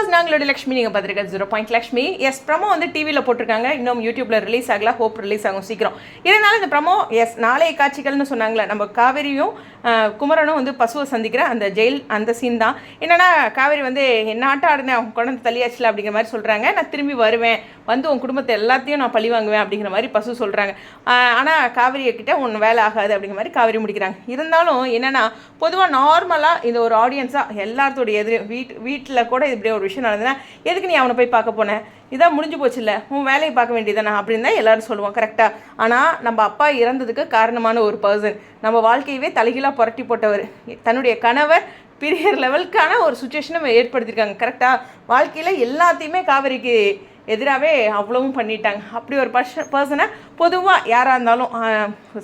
Viewers நாங்களோட Lakshmi நீங்கள் பார்த்துருக்க zero point Lakshmi. Yes promo வந்து டிவியில் போட்டிருக்காங்க. இன்னும் யூடியூப்ல ரிலீஸ் ஆகல. ஹோப் ரிலீஸ் ஆகும் சீக்கிரம். இருந்தாலும் இந்த ப்ரமோ எஸ் நாளைய காட்சிகள்னு சொன்னாங்களே நம்ம காவேரியும் குமரனும் வந்து பசுவை சந்திக்கிற அந்த ஜெயில் அந்த சீன் தான். என்னன்னா காவேரி வந்து என்ன ஆட்டம் ஆடினேன் அவங்க குழந்தை தள்ளியாச்சுல அப்படிங்கிற மாதிரி சொல்கிறாங்க நான் திரும்பி வருவேன். வந்து உன் குடும்பத்தை எல்லாத்தையும் நான் பழி வாங்குவேன் அப்படிங்கிற மாதிரி பசு சொல்கிறாங்க ஆனால் காவேரியை கிட்ட ஒன்று வேலை ஆகாது அப்படிங்கிற மாதிரி காவேரி முடிக்கிறாங்க. இருந்தாலும் என்னென்னா பொதுவாக நார்மலாக இந்த ஒரு ஆடியன்ஸாக எல்லாத்தோடைய எதிரி வீட் வீட்டில் கூட இப்படி ஒரு விஷயம் நடந்ததுன்னா எதுக்கு நீ அவனை போய் பார்க்க போனேன் இதான் முடிஞ்சு போச்சுல்ல. உன் வேலையை பார்க்க வேண்டியதானே அப்படின்னு தான் எல்லாரும் சொல்லுவோம் கரெக்டாக ஆனால் நம்ம அப்பா இறந்ததுக்கு காரணமான ஒரு பர்சன் நம்ம வாழ்க்கையவே தலைகீழாக புரட்டி போட்டவர். தன்னுடைய கணவர் பிரியர் லெவலுக்கான ஒரு சுச்சுவேஷனை ஏற்படுத்தியிருக்காங்க கரெக்டாக வாழ்க்கையில் எல்லாத்தையுமே காவேரிக்கு எதிராகவே அவ்வளவும் பண்ணிட்டாங்க. அப்படி ஒரு பர்ஷ பர்சனை பொதுவாக யாராக இருந்தாலும்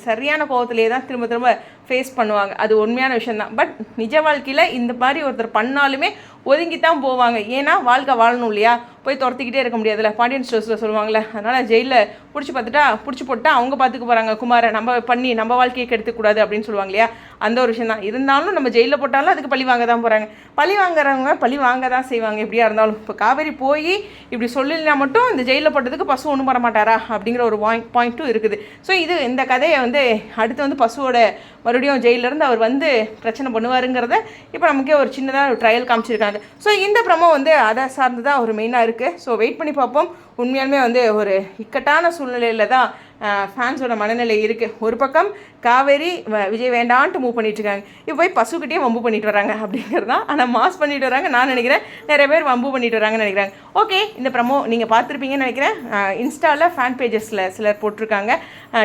சரியான கோவத்திலே தான் திரும்ப திரும்ப ஃபேஸ் பண்ணுவாங்க. அது உண்மையான விஷயந்தான் பட் நிஜ வாழ்க்கையில் இந்த மாதிரி ஒருத்தர் பண்ணாலுமே ஒதுங்கி தான் போவாங்க. ஏன்னா வாழ்க்கை வாழணும் இல்லையா? போய் துரத்திக்கிட்டே இருக்க முடியாதுல்ல. பாண்டியன் ஸ்டோர்ஸில் சொல்லுவாங்கள்ல அதனால் ஜெயிலில் பிடிச்சி பார்த்துட்டா பிடிச்சி போட்டால் அவங்க பார்த்துக்க போகிறாங்க குமாரை நம்ம பண்ணி நம்ம வாழ்க்கையை கெடுத்துக்கூடாது அப்படின்னு சொல்லுவாங்க இல்லையா? அந்த ஒரு விஷயம் தான் இருந்தாலும் நம்ம ஜெயிலில் போட்டாலும் அதுக்கு பழி வாங்க தான் போகிறாங்க பழி வாங்குறவங்க பழி வாங்க தான் செய்வாங்க. எப்படியா இருந்தாலும். இப்போ காவேரி போய் இப்படி சொல்லலைன்னா மட்டும் இந்த ஜெயிலில் போட்டதுக்கு பசு ஒன்றும் பண்ண மாட்டாரா? அப்படிங்கிற ஒரு பாயிண்ட் பாயிண்ட்டும் இருக்குது. ஸோ இது இந்த கதையை வந்து அடுத்து வந்து பசுவோட மறுபடியும் ஜெயிலிருந்து அவர் வந்து பிரச்சனை பண்ணுவாருங்கிறத இப்போ நமக்கே ஒரு சின்னதாக ஒரு ட்ரையல் காமிச்சிருக்காங்க. ஸோ இந்த ப்ரமோ வந்து அதை சார்ந்து தான் ஒரு மெயினாக இருக்குது ஸோ வெயிட் பண்ணி பார்ப்போம். உண்மையாலுமே வந்து ஒரு இக்கட்டான சூழ்நிலையில் தான் ஃபேன்ஸோட மனநிலை இருக்குது ஒரு பக்கம் காவேரி வ- விஜய் வேண்டான்ட்டு மூவ் பண்ணிட்டு இருக்காங்க. இப்போ போய் பசுக்கிட்டே வம்பு பண்ணிட்டு வராங்க அப்படிங்கிறது தான். ஆனால் மாஸ் பண்ணிட்டு வராங்க நான் நினைக்கிறேன். நிறைய பேர் வம்பு பண்ணிட்டு வராங்கன்னு நினைக்கிறாங்க. ஓகே இந்த ப்ரமோ நீங்கள் பார்த்துருப்பீங்கன்னு நினைக்கிறேன். இன்ஸ்டாவில் ஃபேன் பேஜஸில் சிலர் போட்டிருக்காங்க.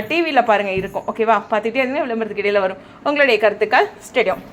டிவியில் பாருங்கள் இருக்கும். ஓகேவா பார்த்துக்கிட்டே இருந்தீங்கன்னா விளம்பரத்துக்கு இடையில் வரும். உங்களுடைய கருத்துக்கள் ஸ்டேடியம்